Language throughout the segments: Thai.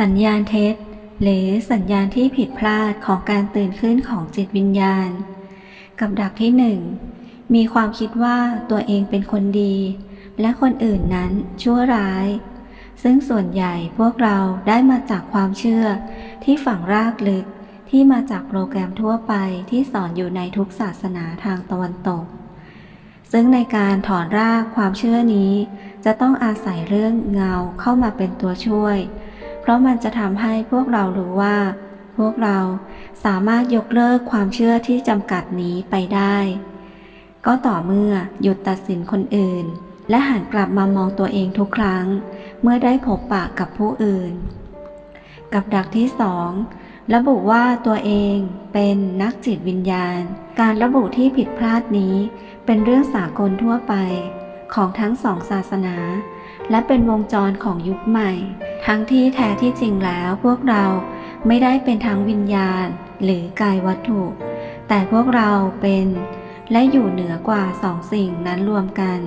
สัญญาณเท็จ หรือสัญญาณที่ผิดพลาดของการตื่นขึ้นของจิตวิญญาณ กับดักที่หนึ่งมีความคิดว่าตัวเองเป็นคนดี และคนอื่นนั้นชั่วร้าย ซึ่งส่วนใหญ่พวกเราได้มาจากความเชื่อที่ฝังรากลึกที่มาจากโปรแกรมทั่วไปที่สอนอยู่ในทุกศาสนาทางตะวันตก ซึ่งในการถอนรากความเชื่อนี้ จะต้องอาศัยเรื่องเงาเข้ามาเป็นตัวช่วย เพราะมันจะทำให้พวกเรารู้ว่า พวกเราสามารถยกเลิกความเชื่อที่จำกัดนี้ไปได้ ก็ต่อเมื่อหยุดตัดสินคนอื่น และหันกลับมามองตัวเองทุกครั้ง เมื่อได้พบปะกับผู้อื่น กับดักที่สองระบุว่าตัวเองเป็นนักจิตวิญญาณ การระบุที่ผิดพลาดนี้เป็นเรื่องสากลทั่วไปของทั้งสองศาสนา และเป็นวงจรของยุคใหม่ ทั้งที่แท้ที่จริงแล้วพวกเราไม่ได้เป็นทั้งวิญญาณหรือกายวัตถุ แต่พวกเราเป็นและอยู่เหนือกว่าสองสิ่งนั้นรวมกัน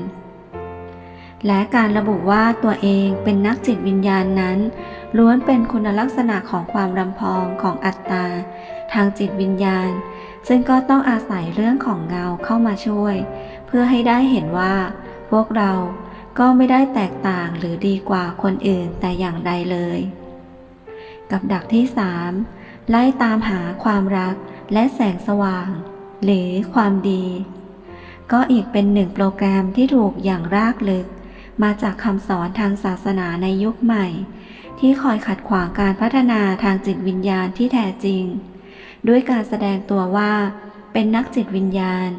และการระบุว่าตัวเองเป็นนักจิตวิญญาณนั้น ล้วนเป็นคุณลักษณะของความรำพองของอัตตา ทางจิตวิญญาณ ซึ่งก็ต้องอาศัยเรื่องของเงาเข้ามาช่วย เพื่อให้ได้เห็นว่า พวกเรา ก็ไม่ได้แตกต่างหรือดีกว่าคนอื่นแต่อย่างใดเลย กับดักที่ 3 ไล่ตามหาความรักและแสงสว่าง หรือความดี ก็อีกเป็นหนึ่งโปรแกรมที่ถูกอย่างรากลึก มาจากคำสอนทางศาสนาในยุคใหม่ ที่คอยขัดขวางการพัฒนาทางจิตวิญญาณที่แท้จริง ด้วยการแสดงตัวว่า เป็นนักจิตวิญญาณ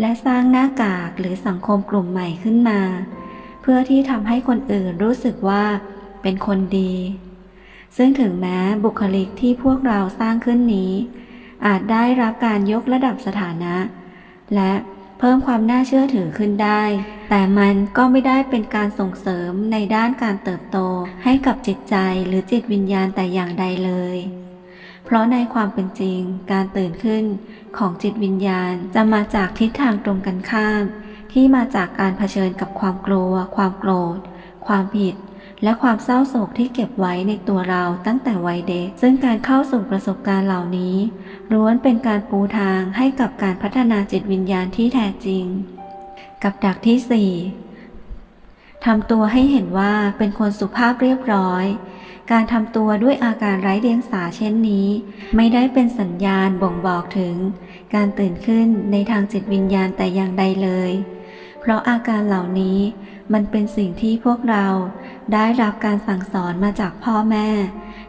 และสร้างหน้ากากหรือสังคมกลุ่มใหม่ขึ้นมา เพื่อที่ทำให้คนอื่นรู้สึกว่าเป็นคนดี ซึ่งถึงแม้บุคลิกที่พวกเราสร้างขึ้นนี้ อาจได้รับการยกระดับสถานะ และเพิ่มความน่าเชื่อถือขึ้นได้ แต่มันก็ไม่ได้เป็นการส่งเสริมในด้านการเติบโตให้กับจิตใจหรือจิตวิญญาณแต่อย่างใดเลย เพราะในความเป็นจริงการตื่นขึ้นของจิตวิญญาณจะมาจากทิศทางตรงกันข้าม ที่มาจากการเผชิญกับความกลัว ความโกรธ ความผิด และความเศร้าโศกที่เก็บไว้ในตัวเราตั้งแต่วัยเด็ก ซึ่งการเข้าสู่ประสบการณ์เหล่านี้ล้วนเป็นการปูทางให้กับการพัฒนาจิตวิญญาณที่แท้จริง กับดักที่ 4ทำตัวให้เห็นว่าเป็นคนสุภาพเรียบร้อยการทำตัวด้วยอาการไร้เดียงสาเช่นนี้ ไม่ได้เป็นสัญญาณบ่งบอกถึง การตื่นขึ้นในทางจิตวิญญาณแต่อย่างใดเลย เพราะอาการเหล่านี้มันเป็นสิ่งที่พวกเราได้รับการสั่งสอนมาจากพ่อแม่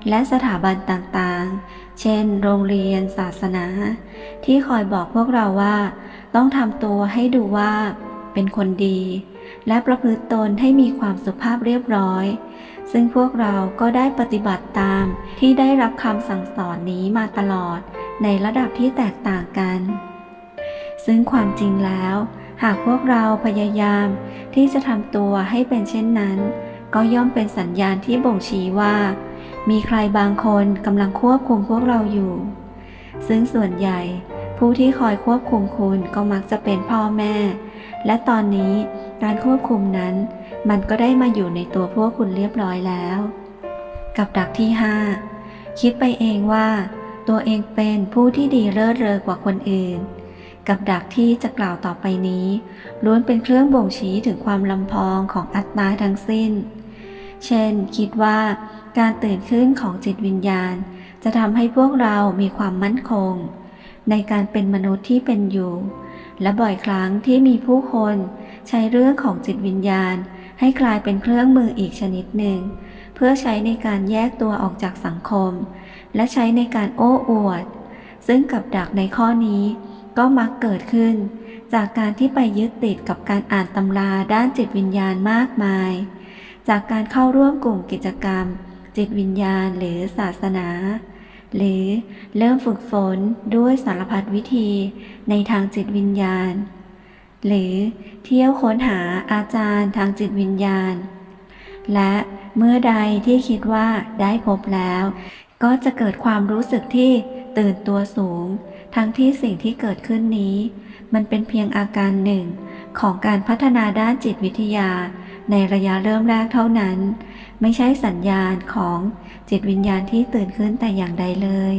และสถาบันต่างๆ เช่น โรงเรียนศาสนา ที่คอยบอกพวกเราว่า ต้องทำตัวให้ดูว่า เป็นคนดี และประพฤติตนให้มีความสุภาพเรียบร้อย ซึ่งพวกเราก็ได้ปฏิบัติตามที่ได้รับคำสั่งสอนนี้มาตลอดในระดับที่แตกต่างกัน ซึ่งความจริงแล้ว หากพวกเราพยายามที่จะทำตัวให้เป็นเช่นนั้น ก็ย่อมเป็นสัญญาณที่บ่งชี้ว่า มีใครบางคนกำลังควบคุมพวกเราอยู่ ซึ่งส่วนใหญ่ผู้ที่คอยควบคุมคุณก็มักจะเป็นพ่อแม่ และตอนนี้การควบคุมนั้น มันก็ได้มาอยู่ในตัวพวกคุณเรียบร้อยแล้ว กับดักที่ 5 คิดไปเองว่า ตัวเองเป็นผู้ที่ดีเลิศเลอกว่าคนอื่น กับดักที่จะกล่าวต่อไปนี้ล้วนเป็นเครื่องบ่งชี้ถึงความลำพองของอัตตาทั้งสิ้น เช่น คิดว่าการตื่นขึ้นของจิตวิญญาณ จะทำให้พวกเรามีความมั่นคง ในการเป็นมนุษย์ที่เป็นอยู่ และบ่อยครั้งที่มีผู้คนใช้เรื่องของจิตวิญญาณ ให้กลายเป็นเครื่องมืออีกชนิดหนึ่ง เพื่อใช้ในการแยกตัวออกจากสังคม และใช้ในการโอ้อวด ซึ่งกับดักในข้อนี้ ก็มักเกิดขึ้น จากการที่ไปยึดติดกับการอ่านตำราด้านจิตวิญญาณมากมาย จากการเข้าร่วมกลุ่มกิจกรรม จิตวิญญาณหรือศาสนา หรือเริ่มฝึกฝนด้วยสารพัดวิธีในทางจิตวิญญาณ หรือเที่ยวค้นหาอาจารย์ทางจิตวิญญาณ และเมื่อใดที่คิดว่าได้พบแล้ว ก็จะเกิดความรู้สึกที่ ตื่นตัวสูง ทั้งที่สิ่งที่เกิดขึ้นนี้ มันเป็นเพียงอาการหนึ่ง ของการพัฒนาด้านจิตวิทยา ในระยะเริ่มแรกเท่านั้น ไม่ใช่สัญญาณของจิตวิญญาณที่ตื่นขึ้นแต่อย่างใดเลย